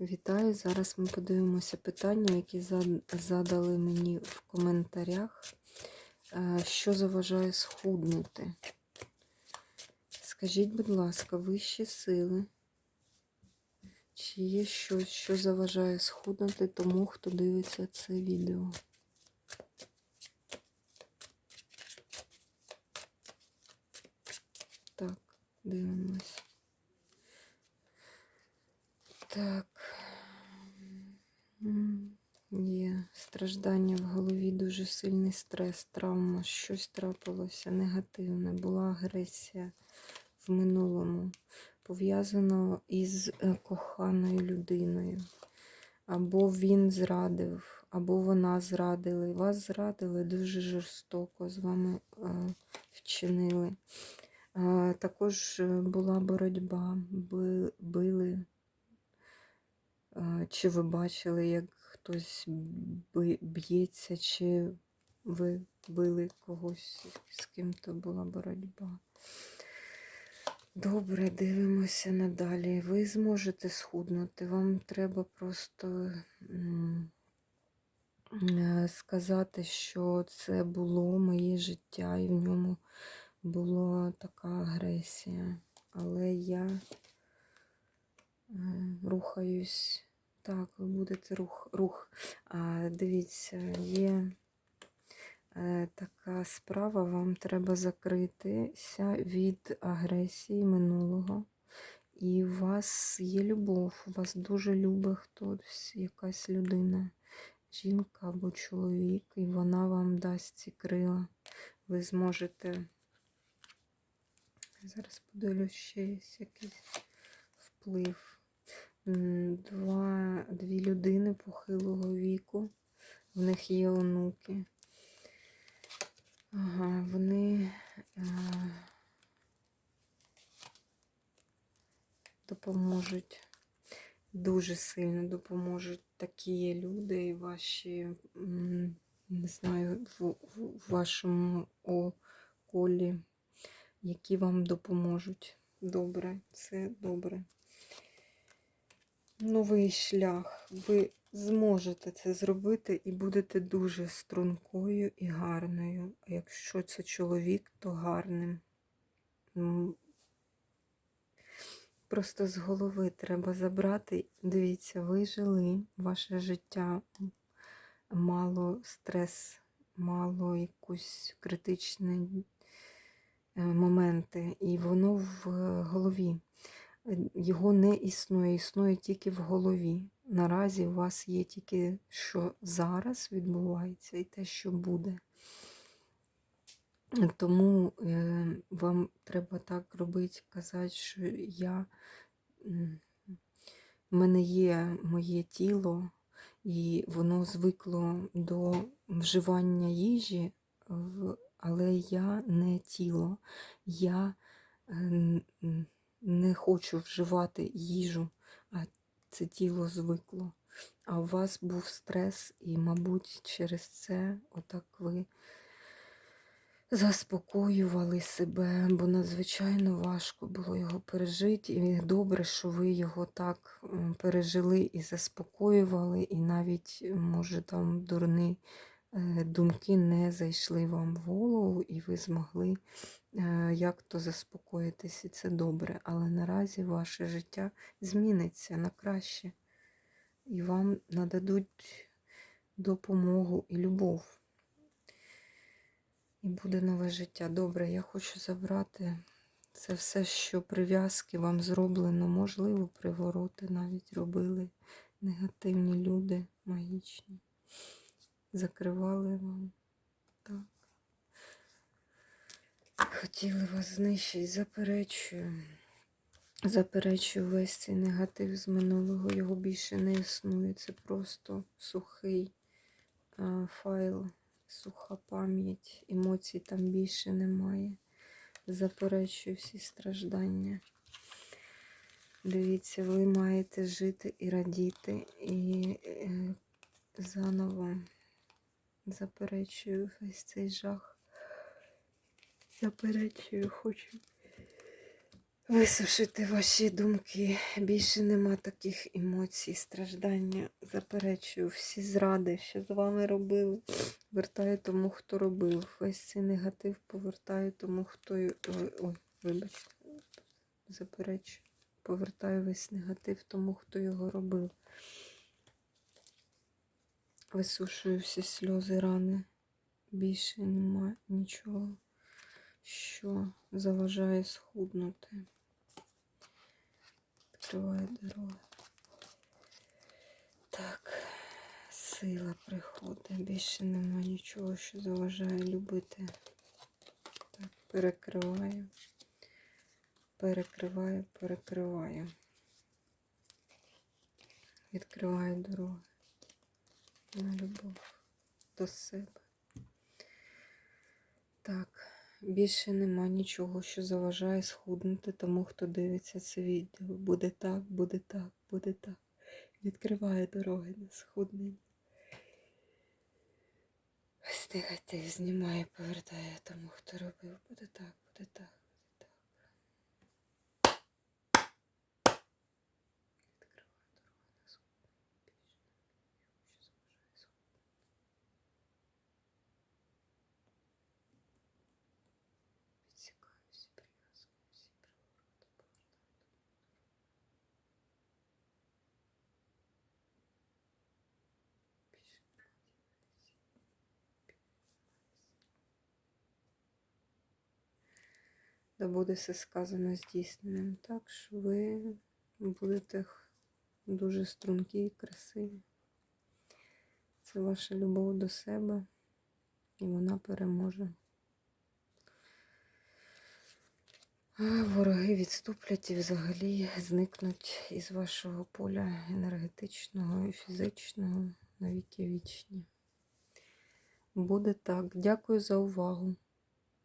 Вітаю! Зараз ми подивимося питання, які задали мені в коментарях. Е, Що заважає схуднути? Скажіть, будь ласка, вищі сили. Чи є щось, що заважає схуднути тому, хто дивиться це відео? Так, дивимось. Так. М, Є страждання в голові, дуже сильний стрес, травма, щось трапилося негативне, була агресія в минулому, пов'язано із е, коханою людиною. Або він зрадив, або вона зрадили. Вас зрадили дуже жорстоко, з вами е, вчинили. Е, також була боротьба, били. Чи ви бачили, як хтось б'ється, чи ви били когось, з ким-то була боротьба? Добре, дивимося надалі. Ви зможете схуднути. Вам треба просто е, сказати, що це було моє життя, і в ньому була така агресія. Але я е, рухаюсь. Так, ви будете рух. рух. А, дивіться, є е, така справа, вам треба закритися від агресії минулого. І у вас є любов, у вас дуже любить хтось, якась людина, жінка або чоловік, і вона вам дасть ці крила. Ви зможете. Зараз подивлюсь, ще якийсь вплив. Два, людини похилого віку, в них є онуки. Ага, вони е, допоможуть, дуже сильно допоможуть такі люди і ваші, не знаю, в, в, вашому о- колі, які вам допоможуть. Добре, це добре. Новий шлях. Ви зможете це зробити і будете дуже стрункою і гарною. А якщо це чоловік, то гарним. Просто з голови треба забрати. Дивіться, ви жили, ваше життя мало стрес, мало якусь критичні е, моменти, і воно в голові. Е, Його не існує, існує тільки в голові. Наразі у вас є тільки, що зараз відбувається, і те, що буде. Тому е, вам треба так робити, казати, що я, в мене є моє тіло, і воно звикло до вживання їжі, але я не тіло. Я е, не хочу вживати їжу, а це тіло звикло. А у вас був стрес, і, мабуть, через це отак ви заспокоювали себе, бо надзвичайно важко було його пережити. І добре, що ви його так пережили і заспокоювали, і навіть, може, там дурні е, думки не зайшли вам в голову, і ви змогли е, як-то заспокоїтись, і це добре. Але наразі ваше життя зміниться на краще, і вам нададуть допомогу і любов. І буде нове життя. Добре, я хочу забрати це все, що прив'язки вам зроблено. Можливо, привороти навіть робили негативні люди, магічні. Закривали вам. Так. Хотіли вас знищити, заперечую. Заперечую весь цей негатив з минулого, його більше не існує. Це просто сухий а, файл, суха пам'ять, емоцій там більше немає. Заперечую всі страждання. Дивіться, ви маєте жити і радіти, і е, заново заперечую весь цей жах. Заперечую, хочу висушити ваші думки. Більше нема таких емоцій, страждання. Заперечую всі зради, що з вами робили. Вертаю тому, хто робив. Весь цей негатив повертаю тому, хто. Ой, ой вибачте. Заперечую. Повертаю весь негатив тому, хто його робив. Висушую всі сльози, рани. Більше нема нічого, що заважає схуднути. Відкриваю дорогу. Так, сила приходить. Більше нема нічого, що заважає любити. Так, перекриваю. Перекриваю, перекриваю. Відкриваю дорогу на любов до себе. Так, більше нема нічого, що заважає схуднути тому, хто дивиться це відео. Буде так, буде так, буде так. Відкриває дороги на схуднення. Ось дихайте, знімає, повертає тому, хто робив. Буде так, буде так. Відкриває дорогу на схуднення. Більше нема нічого, що заважає схуднути. Відсікаю всі прив'язки, всі привороти, повертаю до Більше Да буде все сказано здійсненим так, що ви будете дуже стрункі і красиві. Це ваша любов до себе, і вона переможе. Вороги відступлять і взагалі зникнуть із вашого поля енергетичного і фізичного на віки вічні. Буде так. Дякую за увагу.